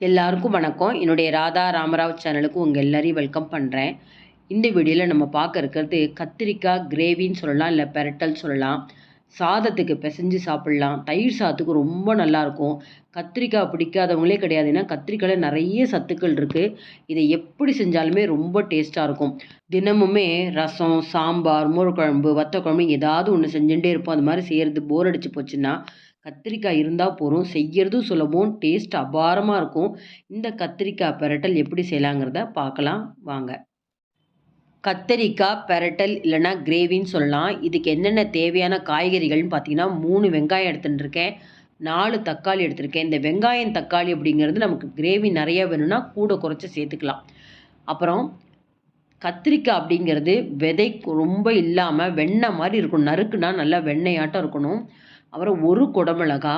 எல்லாருக்கும் வணக்கம். என்னுடைய ராதா ராமராவ் சேனலுக்கு உங்கள் எல்லாரையும் வெல்கம் பண்ணுறேன் இந்த வீடியோவில் நம்ம பார்க்க இருக்கிறது கத்திரிக்காய் கிரேவின்னு சொல்லலாம் இல்லை பெரட்டல் சொல்லலாம். சாதத்துக்கு பிசைஞ்சு சாப்பிட்லாம். தயிர் சாதத்துக்கு ரொம்ப நல்லாயிருக்கும் கத்திரிக்காய் பிடிக்காதவங்களே கிடையாது. ஏன்னா கத்திரிக்காயில் நிறைய சத்துக்கள் இருக்குது இதை எப்படி செஞ்சாலுமே ரொம்ப டேஸ்ட்டாக இருக்கும். தினமுமே ரசம் சாம்பார் மோர் குழம்பு வத்த குழம்பு ஏதாவது ஒன்று செஞ்சுட்டே இருப்போம். அது மாதிரி செய்கிறது போர் அடிச்சு போச்சுன்னா கத்திரிக்காய் இருந்தால் போதும். செய்யறதும் சுலபம். டேஸ்ட் அபாரமாக இருக்கும். இந்த கத்திரிக்காய் பெரட்டல் எப்படி செய்யலாங்கிறத பார்க்கலாம். வாங்க. கத்திரிக்காய் பெரட்டல் இல்லைன்னா கிரேவின்னு சொல்லலாம். இதுக்கு என்னென்ன தேவையான காய்கறிகள்னு பார்த்தீங்கன்னா மூணு வெங்காயம் எடுத்துட்டுருக்கேன் நாலு தக்காளி எடுத்திருக்கேன். இந்த வெங்காயம் தக்காளி அப்படிங்கிறது நமக்கு கிரேவி நிறைய வேணும்னா கூட குறைச்சி சேர்த்துக்கலாம். அப்புறம் கத்திரிக்காய் அப்படிங்கிறது விதை ரொம்ப இல்லாமல் வெண்ணெய் மாதிரி இருக்கணும் நறுக்குனா நல்லா வெண்ணெயாட்டம் இருக்கணும். அப்புறம் ஒரு குடமிளகா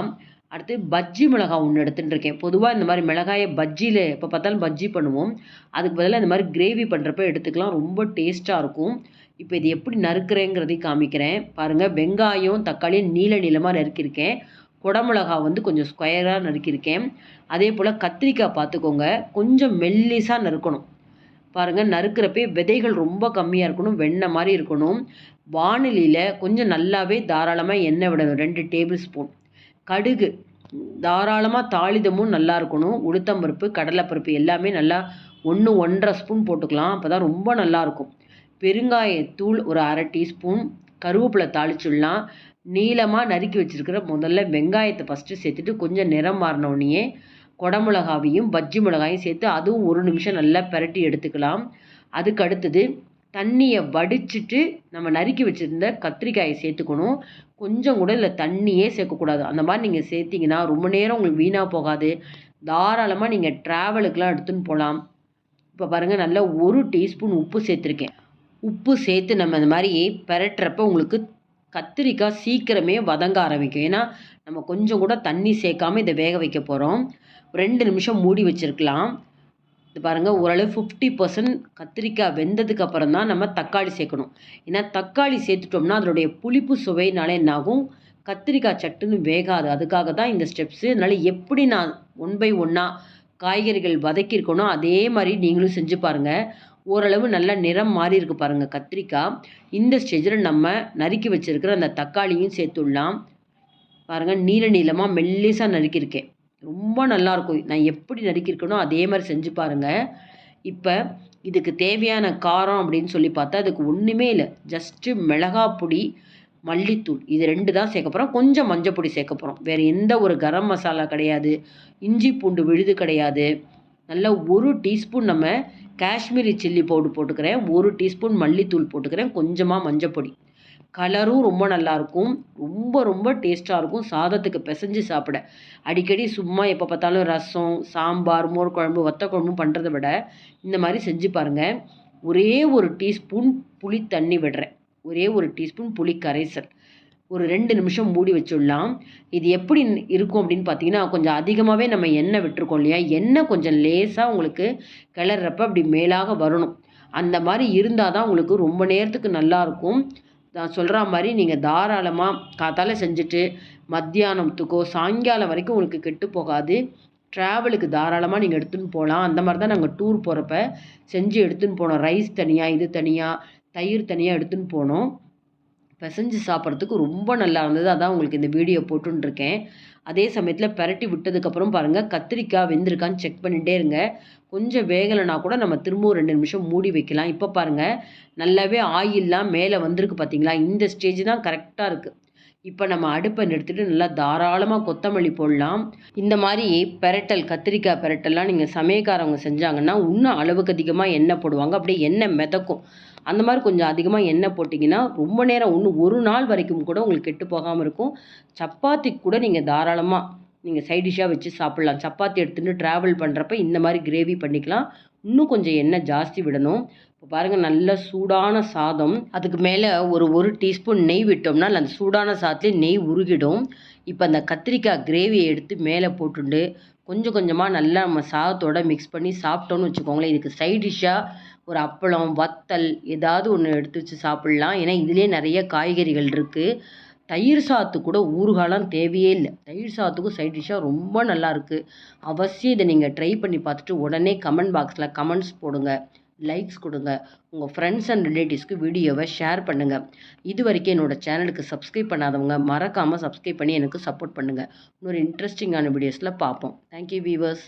அடுத்து பஜ்ஜி மிளகா ஒன்று எடுத்துகிட்டு இருக்கேன் பொதுவாக இந்த மாதிரி மிளகாயை பஜ்ஜியில் எப்போ பார்த்தாலும் பஜ்ஜி பண்ணுவோம். அதுக்கு பதிலாக இந்த மாதிரி கிரேவி பண்ணுறப்ப எடுத்துக்கலாம். ரொம்ப டேஸ்ட்டாக இருக்கும். இப்போ இது எப்படி நறுக்கிறேங்கிறதையும் காமிக்கிறேன். பாருங்கள் வெங்காயம் தக்காளியும் நீல நீளமாக நறுக்கியிருக்கேன். குடமிளகா வந்து கொஞ்சம் ஸ்கொயராக நறுக்கியிருக்கேன். அதே போல் கத்திரிக்காய் பார்த்துக்கோங்க. கொஞ்சம் மெல்லிஸாக நறுக்கணும். பாருங்கள் நறுக்கிறப்பே விதைகள் ரொம்ப கம்மியாக இருக்கணும் வெண்ணெய் மாதிரி இருக்கணும். வானிலையில் கொஞ்சம் நல்லாவே தாராளமாக எண்ணெய் விடணும் ரெண்டு டேபிள் ஸ்பூன். கடுகு தாராளமாக தாளிதமும் நல்லா இருக்கணும். உளுத்தம்பருப்பு கடலைப்பருப்பு எல்லாமே நல்லா ஒன்று ஒன்றரை ஸ்பூன் போட்டுக்கலாம் அப்போ தான் ரொம்ப நல்லாயிருக்கும் பெருங்காயத்தூள் ஒரு அரை டீஸ்பூன் கருவேப்பிலை தாளிச்சுடலாம். நீளமாக நறுக்கி வச்சுருக்கிற முதல்ல வெங்காயத்தை ஃபஸ்ட்டு சேர்த்துட்டு கொஞ்சம் நிறம் மாறினோடனே குடமிளகாவையும் பஜ்ஜி மிளகாயும் சேர்த்து அதுவும் ஒரு நிமிஷம் நல்லா பிரட்டி எடுத்துக்கலாம். அதுக்கு அடுத்தது தண்ணியை வடிச்சிட்டு நம்ம நறுக்கி வச்சுருந்த கத்திரிக்காயை சேர்த்துக்கணும். கொஞ்சம் கூட இல்லை தண்ணியே சேர்க்கக்கூடாது. அந்த மாதிரி நீங்கள் சேர்த்திங்கன்னா ரொம்ப நேரம் உங்களுக்கு வீணாக போகாது. தாராளமாக நீங்கள் ட்ராவலுக்கெலாம் எடுத்துன்னு போகலாம். இப்போ பாருங்கள் நல்லா ஒரு டீஸ்பூன் உப்பு சேர்த்துருக்கேன். உப்பு சேர்த்து நம்ம இந்த மாதிரி பரட்டுறப்ப உங்களுக்கு கத்திரிக்காய் சீக்கிரமே வதங்க ஆரம்பிக்கும். ஏன்னா நம்ம கொஞ்சம் கூட தண்ணி சேர்க்காம இதை வேக வைக்க போகிறோம் ரெண்டு நிமிஷம் மூடி வச்சுருக்கலாம். இது பாருங்கள் ஓரளவு ஃபிஃப்டி பர்சன்ட் கத்திரிக்காய் வெந்ததுக்கு அப்புறம் தான் நம்ம தக்காளி சேர்க்கணும். ஏன்னா தக்காளி சேர்த்துட்டோம்னா அதனுடைய புளிப்பு சுவைனால என்னாகும்? கத்திரிக்காய் சட்டுன்னு வேகாது. அதுக்காக தான் இந்த ஸ்டெப்ஸு அதனால் எப்படி நான் ஒன் பை ஒன்னாக காய்கறிகள் வதக்கியிருக்கணும் அதே மாதிரி நீங்களும் செஞ்சு பாருங்கள் ஓரளவு நல்ல நிறம் மாறி இருக்கு பாருங்கள் கத்திரிக்காய் இந்த ஸ்டேஜில் நம்ம நறுக்கி வச்சுருக்கிற அந்த தக்காளியும் சேர்த்துடலாம். பாருங்கள் நீல நீளமாக மெல்லிசாக நறுக்கியிருக்கேன். ரொம்ப நல்லாயிருக்கும் நான் எப்படி நறுக்கியிருக்கேனோ அதே மாதிரி செஞ்சு பாருங்கள் இப்போ இதுக்கு தேவையான காரம் அப்படின்னு சொல்லி பார்த்தா அதுக்கு ஒன்றுமே இல்லை. ஜஸ்ட்டு மிளகா பொடி மல்லித்தூள். இது ரெண்டு தான் சேர்க்க போகிறோம் கொஞ்சம் மஞ்சள் பொடி சேர்க்க போகிறோம் வேறு எந்த ஒரு கரம் மசாலா கிடையாது. இஞ்சி பூண்டு விழுது கிடையாது. நல்ல ஒரு டீஸ்பூன் நம்ம காஷ்மீரி சில்லி பவுடர் போட்டுக்கிறேன். ஒரு டீஸ்பூன் மல்லித்தூள் போட்டுக்கிறேன். கொஞ்சமாக மஞ்சப்பொடி கலரும் ரொம்ப நல்லாயிருக்கும் ரொம்ப ரொம்ப டேஸ்ட்டாக இருக்கும். சாதத்துக்கு பிசைஞ்சு சாப்பிட. அடிக்கடி சும்மா எப்போ பார்த்தாலும் ரசம் சாம்பார் மோர் குழம்பு வத்த குழம்பு பண்ணுறதை விட இந்த மாதிரி செஞ்சு பாருங்கள் ஒரே ஒரு டீஸ்பூன் புளி தண்ணி விடுறேன். ஒரே ஒரு டீஸ்பூன் புளி கரைசல். ஒரு ரெண்டு நிமிஷம் மூடி வச்சுடலாம். இது எப்படி இருக்கும் அப்படின்னு பார்த்தீங்கன்னா கொஞ்சம் அதிகமாகவே நம்ம எண்ணெய் விட்டுருக்கோம் இல்லையா? எண்ணெய் கொஞ்சம் லேசாக உங்களுக்கு கிளறப்ப அப்படி மேலாக வரணும். அந்த மாதிரி இருந்தால் தான் உங்களுக்கு ரொம்ப நேரத்துக்கு நல்லாயிருக்கும் நான் சொல்கிற மாதிரி நீங்கள் தாராளமாக காத்தால செஞ்சுட்டு மத்தியானத்துக்கோ சாயங்காலம் வரைக்கும் உங்களுக்கு கெட்டு போகாது. ட்ராவலுக்கு தாராளமாக நீங்கள் எடுத்துன்னு போகலாம் அந்த மாதிரி தான் நாங்கள் டூர் போகிறப்ப செஞ்சு எடுத்துன்னு போனோம். ரைஸ் தனியாக இது தனியாக தயிர் தனியாக எடுத்துன்னு போனோம். பிசைஞ்சு சாப்பிட்றதுக்கு ரொம்ப நல்லா இருந்தது. அதான் உங்களுக்கு இந்த வீடியோ போட்டுருக்கேன் அதே சமயத்தில் பரட்டி விட்டதுக்கப்புறம் பாருங்கள் கத்திரிக்காய் வெந்திருக்கான்னு செக் பண்ணிகிட்டே இருங்க. கொஞ்சம் வேகலைனா கூட நம்ம திரும்பவும் ரெண்டு நிமிஷம் மூடி வைக்கலாம். இப்போ பாருங்கள் நல்லாவே ஆயில்லாம் மேலே வந்திருக்கு பார்த்தீங்களா இந்த ஸ்டேஜ் தான் கரெக்டாக இருக்குது இப்போ நம்ம அடுப்பை நிறுத்திட்டு நல்லா தாராளமாக கொத்தமல்லி போடலாம். இந்த மாதிரி பெரட்டல் கத்திரிக்காய் பெரட்டல்லாம் நீங்கள் சமயக்காரவங்க செஞ்சாங்கன்னா இன்னும் அளவுக்கு அதிகமாக எண்ணெய் போடுவாங்க. அப்படியே எண்ணெய் மிதக்கும். அந்த மாதிரி கொஞ்சம் அதிகமாக எண்ணெய் போட்டிங்கன்னா ரொம்ப நேரம் ஒன்று ஒரு நாள் வரைக்கும் கூட உங்களுக்கு கெட்டு போகாமல் இருக்கும். சப்பாத்திக்கு கூட நீங்கள் தாராளமாக நீங்கள் சைட் டிஷ்ஷாக வச்சு சாப்பிட்லாம். சப்பாத்தி எடுத்துகிட்டு ட்ராவல் பண்ணுறப்ப இந்த மாதிரி கிரேவி பண்ணிக்கலாம். இன்னும் கொஞ்சம் எண்ணெய் ஜாஸ்தி விடணும். பாருங்கள் நல்ல சூடான சாதம். அதுக்கு மேலே ஒரு ஒரு டீஸ்பூன் நெய் விட்டோம்னா அந்த சூடான சாதத்துலேயே நெய் உருகிடும். இப்போ அந்த கத்திரிக்காய் கிரேவியை எடுத்து மேலே போட்டுண்டு கொஞ்சம் கொஞ்சமாக நல்லா நம்ம சாதத்தோட மிக்ஸ் பண்ணி சாப்பிட்டோன்னு வச்சுக்கோங்களேன். இதுக்கு சைட் டிஷ்ஷாக ஒரு அப்பளம் வத்தல் ஏதாவது ஒன்று எடுத்து வச்சு சாப்பிட்லாம். ஏன்னா இதுலேயே நிறைய காய்கறிகள் இருக்குது தயிர் சாத்து கூட ஊறுகாலாம் தேவையே இல்லை. தயிர் சாத்துக்கும் சைட் டிஷ்ஷாக ரொம்ப நல்லாயிருக்கு அவசியம் இதை நீங்கள் ட்ரை பண்ணி பார்த்துட்டு உடனே கமெண்ட் பாக்ஸில் கமெண்ட்ஸ் போடுங்க. லைக்ஸ் கொடுங்க. உங்கள் ஃப்ரெண்ட்ஸ் அண்ட் ரிலேட்டிவ்ஸ்க்கு வீடியோவை ஷேர் பண்ணுங்கள் இது வரைக்கும் என்னோடய சேனலுக்கு சப்ஸ்கிரைப் பண்ணாதவங்க மறக்காமல் சப்ஸ்கிரைப் பண்ணி எனக்கு சப்போர்ட் பண்ணுங்கள் இன்னொரு இன்ட்ரெஸ்டிங்கான வீடியோஸில் பார்ப்போம். Thank you viewers